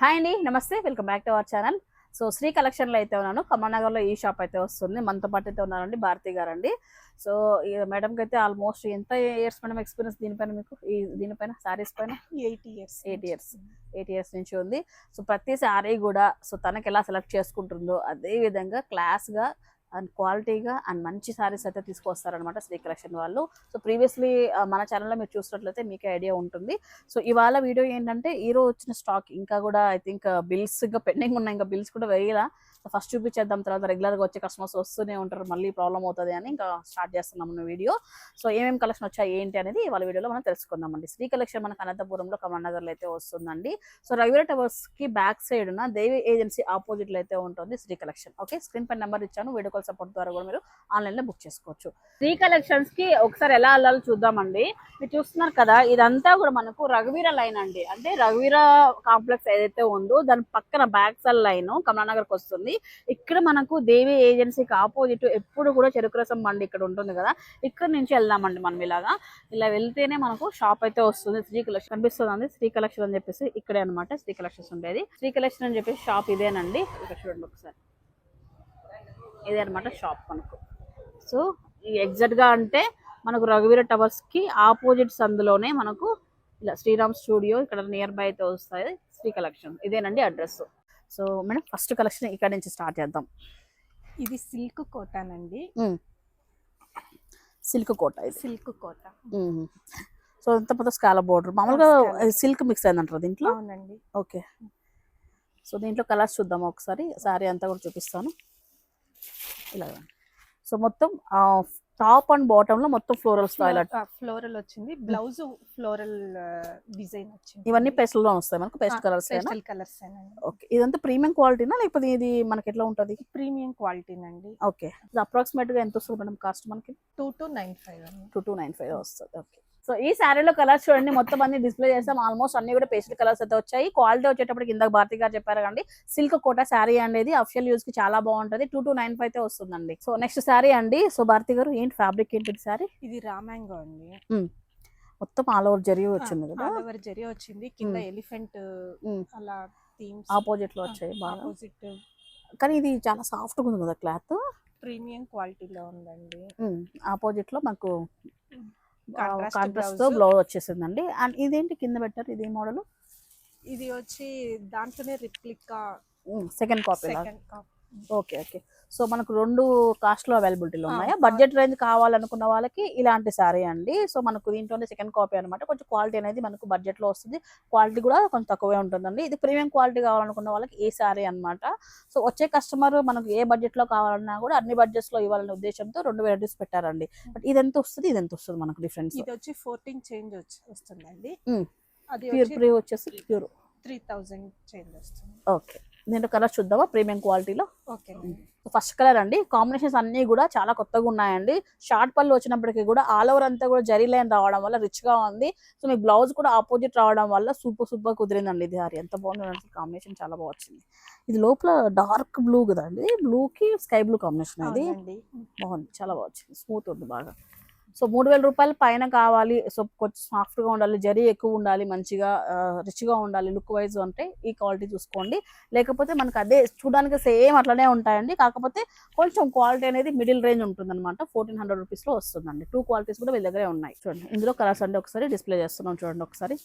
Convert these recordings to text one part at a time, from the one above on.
Hi అండి నమస్తే. Welcome back to our channel so Shri కలెక్షన్లో అయితే ఉన్నాను. కమనగర్లో ఈ షాప్ అయితే వస్తుంది. మనతో పాటు అయితే ఉన్నారండి భారతి గారు అండి సో మేడంకి అయితే ఆల్మోస్ట్ ఎంత ఇయర్స్ మేడం ఎక్స్పీరియన్స్ దీనిపైన మీకు? ఈ దీనిపైన? సారీస్ పైన? Eight years Eight years. Eight years నుంచి ఉంది. సో ప్రతి సారీ కూడా సో తనకి ఎలా సెలెక్ట్ చేసుకుంటుందో అదే విధంగా క్లాస్గా అండ్ క్వాలిటీగా అండ్ మంచి సారీస్ అయితే తీసుకొస్తారనమాట శ్రీ కలెక్షన్ వాళ్ళు. సో ప్రీవియస్లీ మన ఛానల్లో మీరు చూసినట్లయితే మీకు ఐడియా ఉంటుంది. సో ఇవాళ వీడియో ఏంటంటే ఈరోజు వచ్చిన స్టాక్ ఇంకా కూడా ఐ థింక్ బిల్స్ ఇంకా పెండింగ్ ఉన్నాయి. ఇంకా బిల్స్ కూడా వేయాల. ఫస్ట్ చూపించేద్దాం తర్వాత రెగ్యులర్గా వచ్చే కస్టమర్స్ వస్తూనే ఉంటారు మళ్ళీ ప్రాబ్లం అవుతుంది అని ఇంకా స్టార్ట్ చేస్తున్నాం మన వీడియో సో ఏమేమి కలెక్షన్ వచ్చాయి ఏంటి అనేది వాళ్ళ వీడియోలో మనం తెలుసుకుందామండి శ్రీ కలెక్షన్ మనకు అనంతపురంలో కమల్నగర్లో అయితే వస్తుందండి. సో రవివర టవర్స్కి బ్యాక్ సైడ్ ఉన్న దేవి ఏజెన్సీ ఆపోజిట్లో అయితే ఉంటుంది శ్రీ కలెక్షన్ ఓకే స్క్రీన్ పై నెంబర్ ఇచ్చాను వీడియో కాల్ సపోర్ట్ ద్వారా కూడా మీరు ఆన్లైన్లో బుక్ చేసుకోవచ్చు. శ్రీ కలెక్షన్స్కి ఒకసారి ఎలా వెళ్ళాలో చూద్దామండి. మీరు చూస్తున్నారు కదా ఇదంతా కూడా మనకు రఘువీర లైన్ అండి. అంటే రఘువీర కాంప్లెక్స్ ఏదైతే ఉందో దాని పక్కన బ్యాక్ సైడ్ లైన్ కమలానగర్కి వస్తుంది. ఇక్కడ మనకు దేవి ఏజెన్సీకి ఆపోజిట్ ఎప్పుడు కూడా చెరుకు రసం బండి ఇక్కడ ఉంటుంది కదా. ఇక్కడ నుంచి వెళ్దామండి మనం ఇలాగా. ఇలా వెళ్తేనే మనకు షాప్ అయితే వస్తుంది. శ్రీ కలెక్షన్ కనిపిస్తుంది శ్రీ కలెక్షన్ అని చెప్పేసి ఇక్కడే అనమాట శ్రీ కలెక్షన్స్ ఉండేది. శ్రీ కలెక్షన్ అని చెప్పేసి షాప్ ఇదేనండి. ఇక్కడ చూడండి ఒకసారి. ఇదే అనమాట షాప్ మనకు. సో ఈ గా అంటే మనకు రఘువీర టవర్స్కి ఆపోజిట్ సందులోనే మనకు ఇలా శ్రీరామ్ స్టూడియో ఇక్కడ నియర్ బై అయితే వస్తాయి. శ్రీ కలెక్షన్ ఇదేనండి address. So madam first collection ఇక్కడ నుంచి స్టార్ట్ చేద్దాం. ఇది సిల్క్ కోటానండి. సిల్క్ కోట ఇది. సిల్క్ కోట. సో అంత మొత్తం స్కాల బోర్డర్? మామూలుగా. సిల్క్ మిక్స్ అయిందంటారు దీంట్లో? అవునండి. ఓకే. సో దీంట్లో కలర్స్ చూద్దాం ఒకసారి. సారీ అంతా కూడా చూపిస్తాను. ఇలా సో మొత్తం టాప్ అండ్ బాటమ్లో మొత్తం ఫ్లోరల్ స్టైల్ ఫ్లోరల్ వచ్చింది. బ్లౌజ్ ఫ్లోరల్ డిజైన్ వచ్చింది. ఇవన్నీ పేస్టల్లో వస్తాయి మనకు? Paste colours pastel colours okay. ఇదంతా ప్రీమియం క్వాలిటీనా? లేకపోతే ఇది మనకి ఎట్లా ఉంటది? ప్రీమియం క్వాలిటీనండి. ఓకే. అప్రాక్సిమేట్గా ఎంత వస్తుంది మేడం కాస్ట్ మనకి? Two two nine five two two nine five వస్తుంది. ఓకే. సో ఈ శారీలో కలర్స్ చూడండి మొత్తం అన్ని డిస్ప్లే చేస్తాం. ఆల్మోస్ట్ అన్ని కూడా పేస్టల్ కలర్స్ అయితే వచ్చాయి. క్వాలిటీ వచ్చేటప్పటికి ఇందాక భారతి గారు చెప్పారు కండి సిల్క్ కోట శారీ అనేది అఫిషియల్ యూస్కి చాలా బాగుంటది. టూ టూ నైన్ ఫైవ్ అయితే వస్తుందండి. సో నెక్స్ట్ శారీ అండి. సో భారతి గారు ఏంటి ఫ్యాబ్రిక్ ఏంటి శారీ ఇది రామాంగో అండి. మొత్తం ఆల్ ఓవర్ జరిగి వచ్చింది కదా? ఆల్ ఓవర్ జరీ వచ్చింది. కింద. ఎలిఫెంట్. అలా థీమ్స్ ఆపోజిట్లో వచ్చాయి బాగా. ఆపోజిట్ కానీ ఇది చాలా సాఫ్ట్గా ఉంది కదా క్లాత్ ప్రీమియం క్వాలిటీలో ఉందండి. ఆపోజిట్లో మాకు కాంట్రాస్ట్తో. బ్లౌజ్ వచ్చేసిందండి. అండ్ ఇదేంటి కింద పెట్టారు? ఇది మోడల్ ఇది వచ్చి దాంట్లోనే replica second copy second okay okay. So మనకు రెండు కాస్ట్లో అవైలబిలిటీలో ఉన్నాయా. బడ్జెట్ రేంజ్ కావాలనుకున్న వాళ్ళకి ఇలాంటి సారీ అండి. సో మనకు దీంట్లోనే సెకండ్ కాపీ అనమాట కొంచెం క్వాలిటీ అనేది మనకు బడ్జెట్లో వస్తుంది. క్వాలిటీ కూడా కొంచెం తక్కువే ఉంటుందండి. ఇది ప్రీమియం క్వాలిటీ కావాలనుకున్న వాళ్ళకి ఈ సారీ అన్నమాట. సో వచ్చే కస్టమర్ మనకు ఏ బడ్జెట్లో కావాలన్నా కూడా అన్ని బడ్జెట్స్లో ఇవ్వాలనే ఉద్దేశంతో రెండు వెరైటీస్ పెట్టారండి. బట్ ఇది ఎంత వస్తుంది? ఇది ఎంత వస్తుంది మనకు డిఫరెన్స్ ఇది వచ్చి ఫోర్టీన్ చేంజ్ వస్తుందండి. ప్యూర్ వచ్చి ప్రీ వచ్చేసి ప్యూర్ త్రీ థౌజండ్ చేంజ్ వస్తుంది. ఓకే దీంట్లో కలర్ చూద్దామా? ప్రీమియం క్వాలిటీలో. ఓకే. ఫస్ట్ కలర్ అండి. కాంబినేషన్స్ అన్ని కూడా చాలా కొత్తగా ఉన్నాయండి. షార్ట్ పళ్ళు వచ్చినప్పటికీ కూడా ఆల్ ఓవర్ అంతా కూడా జరీ లైన్ రావడం వల్ల రిచ్గా ఉంది. సో మీ బ్లౌజ్ కూడా ఆపోజిట్ రావడం వల్ల సూపర్ సూపర్ కుదిరిందండి ఇది సారీ. ఎంత బాగుంది కాంబినేషన్ చాలా బాగా వచ్చింది. ఇది లోపల డార్క్ బ్లూ కదండి. బ్లూ కి స్కై బ్లూ కాంబినేషన్ అది బాగుంది. చాలా బాగా వచ్చింది. స్మూత్ ఉంది బాగా. సో మూడు వేల రూపాయల పైన కావాలి. సో కొంచెం సాఫ్ట్గా ఉండాలి జరీ ఎక్కువ ఉండాలి మంచిగా రిచ్గా ఉండాలి లుక్ వైజ్ అంటే ఈ క్వాలిటీ చూసుకోండి. లేకపోతే మనకు అదే చూడడానికి సేమ్ అట్లనే ఉంటాయండి. కాకపోతే కొంచెం క్వాలిటీ అనేది మిడిల్ రేంజ్ ఉంటుంది అనమాట ఫోర్టీన్ హండ్రెడ్ రూపీస్లో వస్తుందండి. టూ క్వాలిటీస్ కూడా వీళ్ళ దగ్గరే ఉన్నాయి. చూడండి. ఇందులో కలర్స్ అంటే ఒకసారి డిస్ప్లే చేస్తున్నాం చూడండి ఒకసారి.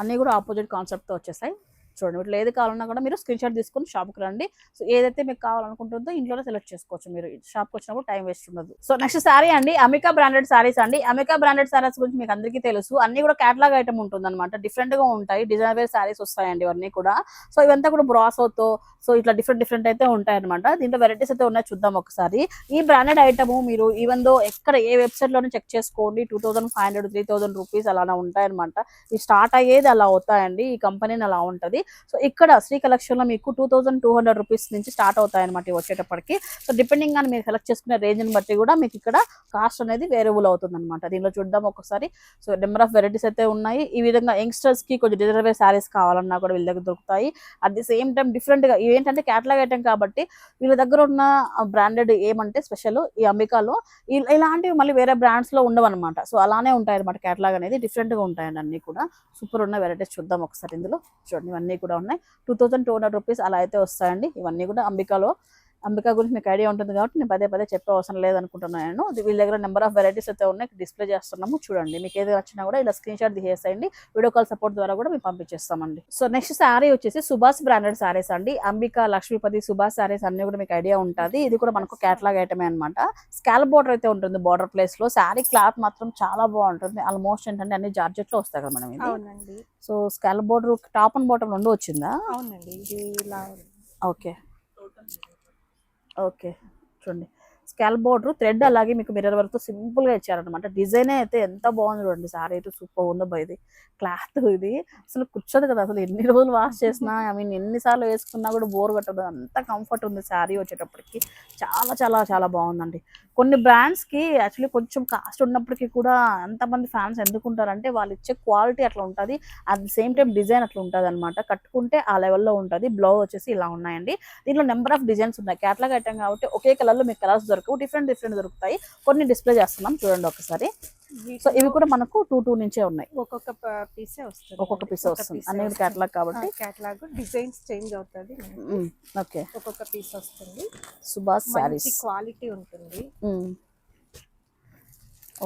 అన్ని కూడా ఆపోజిట్ కాన్సెప్ట్తో వచ్చేసాయి. చూడండి. వీటిలో ఏది కావాలన్నా కూడా మీరు స్క్రీన్ షాట్ తీసుకొని షాప్కి రండి. సో ఏదైతే మీకు కావాలనుకుంటుందో ఇంట్లోనే సెలెక్ట్ చేసుకోవచ్చు మీరు. షాప్కి వచ్చినప్పుడు టైం వేస్ట్ ఉండదు. సో నెక్స్ట్ సారీ అండి. అమికా బ్రాండెడ్ సారీస్ అండి. అమికా బ్రాండెడ్ సారీస్ గురించి మీకు అందరికీ తెలుసు. అన్ని కూడా క్యాటలాగ్ ఐటమ్ ఉంటుంది అనమాట డిఫరెంట్గా ఉంటాయి. డిజైన్ వేర్ శారీస్ వస్తాయండి ఇవన్నీ కూడా. సో ఇవంతా కూడా బ్రాసోతో సో ఇట్లా డిఫరెంట్ డిఫరెంట్ అయితే ఉంటాయి అనమాట దీంట్లో వెరైటీస్ అయితే ఉన్నాయి చూద్దాం ఒకసారి. ఈ బ్రాండెడ్ ఐటమ్ మీరు ఈవెన్ దో ఎక్కడ ఏ వెబ్సైట్లోనే చెక్ చేసుకోండి two thousand five hundred three thousand rupees అలానే ఉంటాయి అనమాట ఈ స్టార్ట్ అయ్యేది అలా అవుతాయండి. ఈ కంపెనీని అలా ఉంటది. సో ఇక్కడ శ్రీ కలెక్షన్లో మీకు two thousand two hundred rupees నుంచి స్టార్ట్ అవుతాయి అనమాట వచ్చేటప్పటికి. సో డిపెండింగ్ అని మీరు సెలెక్ట్ చేసుకునే రేంజ్ని బట్టి కూడా మీకు ఇక్కడ కాస్ట్ అనేది వేరియబుల్ అవుతుంది అనమాట దీనిలో చూద్దాం ఒకసారి. సో నెంబర్ ఆఫ్ వెరైటీస్ అయితే ఉన్నాయి. ఈ విధంగా యంగ్స్టర్స్కి కొంచెం డిజర్వే శారీస్ కావాలన్నా కూడా వీళ్ళ దగ్గర దొరుకుతాయి. అట్ ది సేమ్ టైం డిఫరెంట్గా ఏంటంటే క్యాటలాగ్ ఐటమ్ కాబట్టి వీళ్ళ దగ్గర ఉన్న బ్రాండెడ్ ఏమంటే స్పెషల్ ఈ అంబికాలో ఇలాంటివి మళ్ళీ వేరే బ్రాండ్స్లో సో అలానే ఉంటాయి అనమాట క్యాటలాగ్ అనేది. డిఫరెంట్గా ఉంటాయండి అన్ని కూడా. సూపర్ ఉన్న వెరైటీస్ చూద్దాం ఒకసారి ఇందులో. చూడండి ఇవన్నీ ఇవన్నీ కూడా ఉన్నాయి. Two thousand two hundred rupees అలా అయితే వస్తాయండి. ఇవన్నీ కూడా అంబికాలో అంబికా గురించి మీకు ఐడియా ఉంటుంది కాబట్టి నేను పదే పదే చెప్పే అవసరం లేదనుకుంటున్నాను వీళ్ళ దగ్గర నెంబర్ ఆఫ్ వెరైటీస్ అయితే ఉన్నాయి. డిస్ప్లే చేస్తున్నాము. చూడండి మీకు ఏది నచ్చినా కూడా ఇలా స్క్రీన్ షాట్ తీసేసేయండి. వీడియో కాల్ సపోర్ట్ ద్వారా కూడా మేము పంపించేస్తామండి. సో నెక్స్ట్ శారీ వచ్చేసి సుభాష్ బ్రాండెడ్ శారీస్ అండి. అంబికా లక్ష్మీపతి సుభాష్ శారీస్ అన్ని కూడా మీకు ఐడియా ఉంటుంది. ఇది కూడా మనకు క్యాటలాగ్ ఐటమే అనమాట స్కాల్ బోర్డర్ అయితే ఉంటుంది బార్డర్ ప్లేస్లో. శారీ క్లాత్ మాత్రం చాలా బాగుంటుంది. ఆల్మోస్ట్ ఏంటంటే అన్ని జార్జెట్లో వస్తాయి కదా మనం అవునండి. సో స్కాల్ బోర్డర్ టాప్ అండ్ బాటమ్ రెండు వచ్చిందా? అవునండి. ఇది ఓకే ఓకే. చూడండి. స్కాల్ బోర్డర్ థ్రెడ్ అలాగే మీకు మిర్రర్ వర్క్ సింపుల్గా ఇచ్చారనమాట డిజైన్ అయితే ఎంత బాగుంది చూడండి. సారీ అయితే సూపర్ ఉందో బా ఇది క్లాత్ ఇది. అసలు కూర్చోదు కదా అసలు ఎన్ని రోజులు వాష్ చేసినా. ఐ మీన్ ఎన్నిసార్లు వేసుకున్నా కూడా బోర్ కట్టదు. అంత కంఫర్ట్ ఉంది శారీ వచ్చేటప్పటికి. చాలా చాలా చాలా బాగుందండి. కొన్ని బ్రాండ్స్కి యాక్చువల్లీ కొంచెం కాస్ట్ ఉన్నప్పటికీ కూడా అంతమంది ఫ్యాన్స్ ఎందుకుంటారంటే వాళ్ళు ఇచ్చే క్వాలిటీ అట్లా ఉంటుంది. అట్ సేమ్ టైం డిజైన్ అట్లా ఉంటుంది అనమాట కట్టుకుంటే ఆ లెవెల్లో ఉంటుంది. బ్లౌజ్ వచ్చేసి ఇలా ఉన్నాయండి. దీంట్లో నెంబర్ ఆఫ్ డిజైన్స్ ఉన్నాయి. క్యాట్లాగ్ ఐటమ్ కాబట్టి ఒకే కలర్లో మీకు కలర్స్ దొరకవు డిఫరెంట్ డిఫరెంట్ దొరుకుతాయి. కొన్ని డిస్ప్లే చేస్తున్నాం. చూడండి ఒకసారి. సో ఇవి కూడా మనకు టూ టూ నుంచే ఉన్నాయి. ఒక్కొక్క పీసే వస్తుంది. ఒక్కొక్క piece వస్తుంది. అన్ని క్యాటలాగ్ కాబట్టి. క్యాటలాగ్ డిజైన్స్ చేంజ్ అవుతుంది. ఓకే. ఒక్కొక్క పీస్ వస్తుంది. సుభాష్ శారీస్. క్వాలిటీ ఉంటుంది.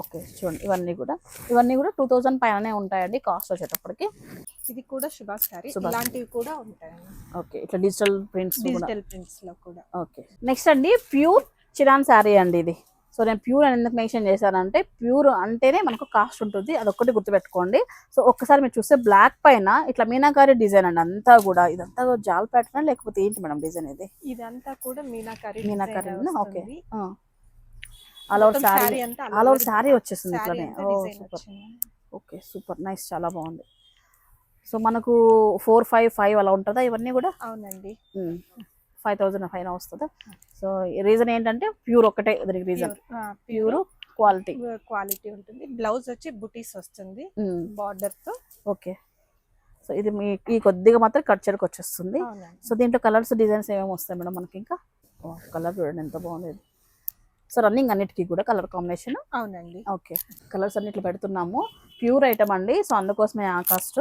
ఓకే చూడండి. ఇవన్నీ కూడా. ఇవన్నీ కూడా టూ థౌజండ్ పైననే ఉంటాయండి కాస్ట్ వచ్చేటప్పటికి. ఇది కూడా సుభాష్ సారీ సుభాష్. ఇలాంటివి కూడా ఉంటాయండి. ఓకే ఇట్లా డిజిటల్ ప్రింట్స్ డిజిటల్ ప్రింట్స్లో కూడా. ఓకే. నెక్స్ట్ అండి ప్యూర్ చిరాన్ శారీ అండి ఇది. సో నేను ప్యూర్ అని ఎందుకు మెన్షన్ చేశానంటే ప్యూర్ అంటేనే మనకు కాస్ట్ ఉంటుంది. అదొక్కటి గుర్తుపెట్టుకోండి. సో ఒక్కసారి మీరు చూస్తే బ్లాక్ పైన ఇట్లా మీనాకారి డిజైన్ అండి. అంతా కూడా ఇదంతా జాల్ ప్యాటర్న్ లేకపోతే ఏంటి మేడం డిజైన్ ఇది? ఇదంతా కూడా meenakari meenakari okay. All over sari all over sari వచ్చేసింది ఇట్లానే. Oh super. Okay super. Nice చాలా బాగుంది. సో మనకు ఫోర్ ఫైవ్ ఫైవ్ అలా ఉంటుందా? ఇవన్నీ కూడా? అవునండి. ఫైవ్ థౌజండ్ పైన వస్తుందా? సో రీజన్ ఏంటంటే ప్యూర్ ఒకటే దానికి రీజన్ ప్యూర్ క్వాలిటీ క్వాలిటీ ఉంటుంది. బ్లౌజ్ వచ్చి బుటీస్ వస్తుంది బార్డర్తో. ఓకే సో ఇది మీ ఈ కొద్దిగా మాత్రం కట్ చెరకు వచ్చేస్తుంది. సో దీంట్లో కలర్స్ డిజైన్స్ ఏమేమి వస్తాయి మేడం మనకి ఇంకా? కలర్ చూడండి ఎంత బాగుంది. సో రన్నింగ్ అన్నిటికీ కూడా కలర్ కాంబినేషన్ అవునండి. ఓకే కలర్స్ అన్నిట్లు పెడుతున్నాము. ప్యూర్ ఐటమ్ అండి. సో అందుకోసమే ఆ కాస్ట్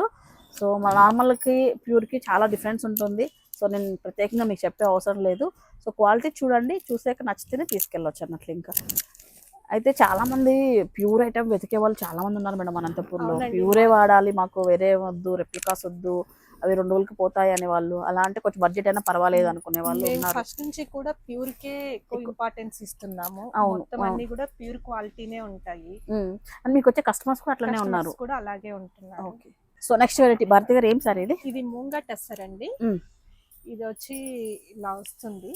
సో మా నార్మల్కి ప్యూర్కి చాలా డిఫరెన్స్ ఉంటుంది. సో నేను ప్రత్యేకంగా మీకు చెప్పే అవసరం లేదు. సో క్వాలిటీ చూడండి చూసాక నచ్చితేనే తీసుకెళ్ళొచ్చు అన్నట్లు ఇంకా. అయితే చాలా మంది ప్యూర్ ఐటమ్ వెతికే వాళ్ళు చాలా మంది ఉన్నారు మేడం అనంతపూర్లో. ప్యూరే వాడాలి మాకు వేరే వద్దు రెప్లికాస్ వద్దు అవి రెండు రోజులకి పోతాయి అనే వాళ్ళు. అలా అంటే కొంచెం బడ్జెట్ అయినా పర్వాలేదు అనుకునే వాళ్ళు ఫస్ట్ నుంచి కూడా ప్యూర్ కే ఎక్కువ ఇంపార్టెన్స్ ఇస్తున్నాము. అవును, మొత్తం. అన్ని కూడా ప్యూర్ క్వాలిటీనే ఉంటాయి. అండ్ మీకు వచ్చే కస్టమర్స్ కూడా అట్లనే ఉన్నారు. కూడా అలాగే ఉంటున్నారు. Okay. So next variety Bharati గారు ఏం సార్ ఇది? ఇది మూంగా టెస్సర్ అండి. ఇది వచ్చి ఇలా వస్తుంది.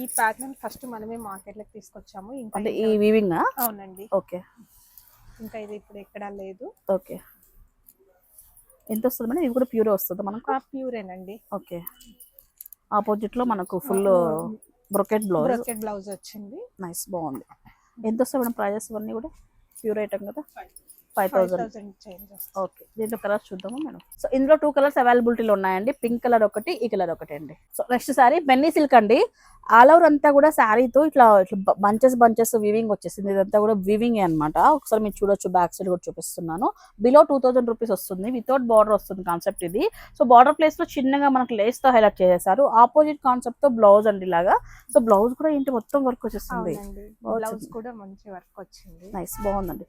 ఈ ప్యాటర్న్ ఫస్ట్ మనమే మార్కెట్లోకి తీసుకొచ్చాము. ఇంకా అంటే ఈ వీవింగ్ అవునండి. ఓకే. ఇంకా ఇది ఇప్పుడు ఎక్కడా లేదు. ఓకే. ఎంత వస్తుంది మేడం? ఇది కూడా ప్యూర్ వస్తుంది మనకు? ప్యూరేనండి ఓకే. ఆపోజిట్లో మనకు full brocade blouse brocade blouse వచ్చింది. నైస్ బాగుంది. ఎంత వస్తాయి మేడం ప్రైజెస్ ఇవన్నీ కూడా? ప్యూర్ ఐటమ్ కదా? ఫైవ్ థౌసండ్ ఓకే దీంట్లో కలర్స్ చూద్దాము మేడం? సో ఇందులో టూ కలర్స్ అవైలబిలిటీలో ఉన్నాయండి. పింక్ కలర్ ఒకటి ఈ కలర్ ఒకటి అండి సో నెక్స్ట్ సారీ బెన్నీ సిల్క్ అండి. ఆల్ ఓవర్ అంతా కూడా శారీతో ఇట్లా ఇట్లా బంచెస్ బంచెస్ వివింగ్ వచ్చేసింది. ఇదంతా కూడా వివింగ్ అనమాట ఒకసారి మీరు చూడొచ్చు బ్యాక్ సైడ్ కూడా చూపిస్తున్నాను. బిలో టూ థౌసండ్ రూపీస్ వస్తుంది. వితౌట్ బార్డర్ వస్తుంది కాన్సెప్ట్ ఇది. సో బార్డర్ ప్లేస్లో చిన్నగా మనకు లేస్తో హైలైట్ చేసేసారు. ఆపోజిట్ కాన్సెప్ట్తో బ్లౌజ్ అండి ఇలాగా. సో బ్లౌజ్ కూడా ఏంటి? మొత్తం వర్క్ వచ్చేస్తుంది. బ్లౌజ్. కూడా మంచి వర్క్ వచ్చింది. నైస్ బాగుందండి.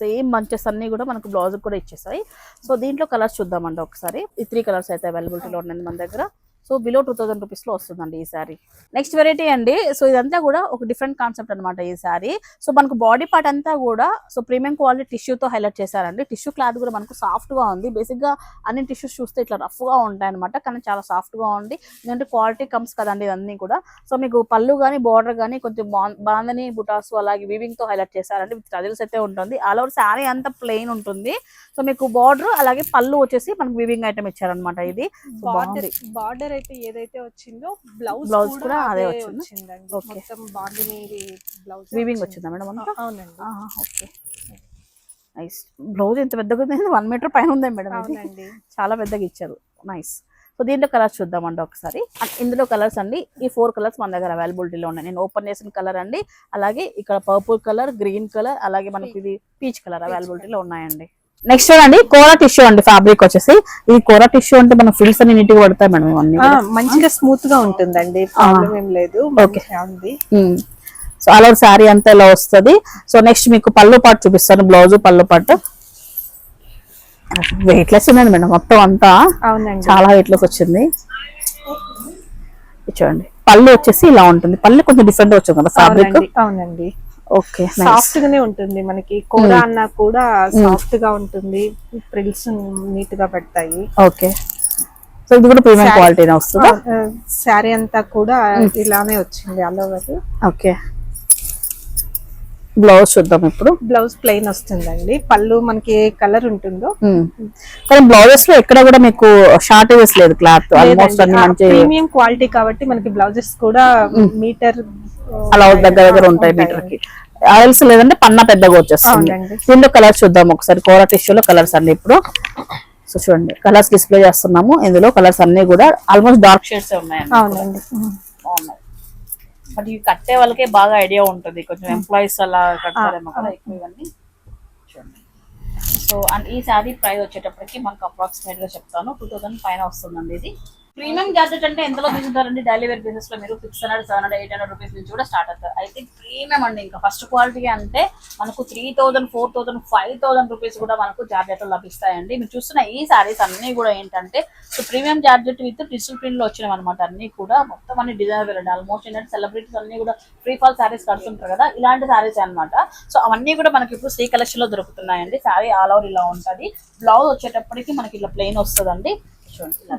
సేమ్ మంచెస్ అన్ని కూడా మనకు బ్లౌజ్ కూడా ఇచ్చేసాయి. సో దీంట్లో కలర్స్ చూద్దామండి ఒకసారి. ఈ త్రీ కలర్స్ అయితే అవైలబిలిటీలో ఉన్నాయి మన దగ్గర. సో బిలో టూ థౌసండ్ రూపీస్లో వస్తుందండి ఈ శారీ నెక్స్ట్ వెరైటీ అండి సో ఇదంతా కూడా ఒక డిఫరెంట్ కాన్సెప్ట్ అనమాట ఈ శారీ సో మనకు బాడీ పార్ట్ అంతా కూడా సో ప్రీమియం క్వాలిటీ టిష్యూతో హైలైట్ చేశారండి. టిష్యూ క్లాత్ కూడా మనకు సాఫ్ట్గా ఉంది. బేసిక్గా అన్ని టిష్యూస్ చూస్తే ఇట్లా రఫ్గా ఉంటాయి అనమాట కానీ చాలా సాఫ్ట్గా ఉంది. ఎందుకంటే క్వాలిటీ కమ్స్ కదండి ఇవన్నీ కూడా. సో మీకు పళ్ళు కానీ బార్డర్ కానీ కొంచెం బాందని బుటాస్ అలాగే వీవింగ్తో హైలైట్ చేశారండి. విత్ టజిల్స్ అయితే ఉంటుంది. ఆల్ ఓవర్ శారీ అంతా ప్లెయిన్ ఉంటుంది. సో మీకు బార్డర్ అలాగే పళ్ళు వచ్చేసి మనకు వీవింగ్ ఐటమ్ ఇచ్చారనమాట ఇది. బార్డర్. బార్డర్ అయితే ఏదైతే వచ్చిందో బ్లౌజ్ Blouse కూడా అదే అదే వచ్చిందా? వచ్చిందండి. మొత్తం బ్లౌజ్ వీవింగ్ వచ్చిందా. మేడం అవునండి. ఓకే. నైస్ బ్లౌజ్ ఎంత పెద్దగా ఉంది వన్ మీటర్ పైన ఉంది మేడం అవునండి. చాలా పెద్దగా ఇచ్చారు. నైస్ సో దీంట్లో కలర్స్ చూద్దామండి ఒకసారి. ఇందులో కలర్స్ అండి. ఈ ఫోర్ కలర్స్ మన దగ్గర అవైలబిలిటీలో ఉన్నాయి. నేను ఓపెన్ చేసిన కలర్ అండి. అలాగే ఇక్కడ పర్పుల్ కలర్ గ్రీన్ కలర్ అలాగే మనకి ఇది పీచ్ కలర్ అవైలబిలిటీలో ఉన్నాయండి. నెక్స్ట్ అండి కోరా టిష్యూ అండి ఫ్యాబ్రిక్ వచ్చేసి. ఈ కోరా టిష్యూ అంటే మన ఫిల్స్ అన్ని నీట్గా పడతాయి మేడం ఆ, మంచిగా స్మూత్గా ఉంటుందండి లేదు ఉంది. సో అలా శారీ అంతా ఇలా వస్తుంది. సో నెక్స్ట్ మీకు పళ్ళు పాటు చూపిస్తాను బ్లౌజ్ పళ్ళు పాటు. వెయిట్ లెస్ ఉందండి మేడం మొత్తం అంతా. చాలా వెయిట్ లెస్ వచ్చింది. చూడండి. పళ్ళు వచ్చేసి ఇలా ఉంటుంది. పళ్ళు కొంచెం డిఫరెంట్ వచ్చింది కదా ఫ్యాబ్రిక్ అవునండి. ఓకే సాఫ్ట్ గానే ఉంటుంది మనకి. కూర అన్నా కూడా సాఫ్ట్గా ఉంటుంది. ప్రిల్స్ నీట్గా పెడతాయి. ఓకే. సో ఇది కూడా ప్రీమియం క్వాలిటీనే వస్తుందా? శారీ అంతా కూడా ఇలానే వచ్చింది ఆల్ ఓవర్ ఓకే. బ్లౌజ్ చూద్దాం ఇప్పుడు. బ్లౌజ్ ప్లెయిన్ వస్తుందండి. పళ్ళు మనకి కలర్ ఉంటుందో. కానీ బ్లౌజెస్లో ఎక్కడ కూడా మీకు షార్టేజెస్ లేదు క్లాత్. ఆల్మోస్ట్ అన్ని మంచి ప్రీమియం క్వాలిటీ కాబట్టి మనకి బ్లౌజెస్ కూడా మీటర్ అలా దగ్గర దగ్గర ఉంటాయి మీటర్కి ఆయిల్స్ లేదంటే పన్నా పెద్దగా వచ్చేస్తుంది. దీనిలో కలర్స్ చూద్దాం ఒకసారి. కోర టిష్యూలో కలర్స్ అన్ని ఇప్పుడు. సో చూడండి కలర్స్ డిస్ప్లే చేస్తున్నాము. ఇందులో కలర్స్ అన్ని కూడా ఆల్మోస్ట్ డార్క్ షేడ్స్ బాగున్నాయి. బట్ ఇవి కట్టే వాళ్ళకే బాగా ఐడియా ఉంటుంది. కొంచెం ఎంప్లాయీస్ అలా కడతారేమో కదా. ఎక్కువ ఇవన్నీ చూడండి. సో అండ్ ఈ శారీ ప్రైస్ వచ్చేటప్పటికి మనకు అప్రాక్సిమేట్గా చెప్తాను. టూ థౌసండ్ పైన వస్తుందండి ఇది. ప్రీమియం గ్యాడ్జెట్ అంటే ఎంతలో తీసుకుంటారండి? డైలీ వేర్ బిజినెస్లో మీరు six hundred seven hundred eight hundred rupees నుంచి కూడా స్టార్ట్ అవుతారు. అయితే ప్రీమియం అండి ఇంకా. ఫస్ట్ క్వాలిటీ అంటే మనకు three thousand four thousand five thousand rupees కూడా మనకు జార్జెట్లు లభిస్తాయండి. మీరు చూస్తున్న ఈ సారీస్ అన్ని కూడా ఏంటంటే so premium georgette with digital ప్రింట్లో వచ్చినవి అనమాట అన్ని కూడా మొత్తం అన్ని డిజైన్ వేరండి ఆల్మోస్ట్ ఏంటంటే సెలబ్రిటీస్ అన్ని కూడా ఫ్రీ ఫాల్ సారీస్ కడుతుంటారు కదా ఇలాంటి సారీస్ అన్నమాట. సో అవన్నీ కూడా మనకి ఇప్పుడు శ్రీ కలెక్షన్లో దొరుకుతున్నాయండి. సారీ ఆల్ ఓవర్ ఇలా ఉంటది. బ్లౌజ్ వచ్చేటప్పటికి మనకి ఇలా ప్లెయిన్ వస్తుందండి. చూడండి ఇలా.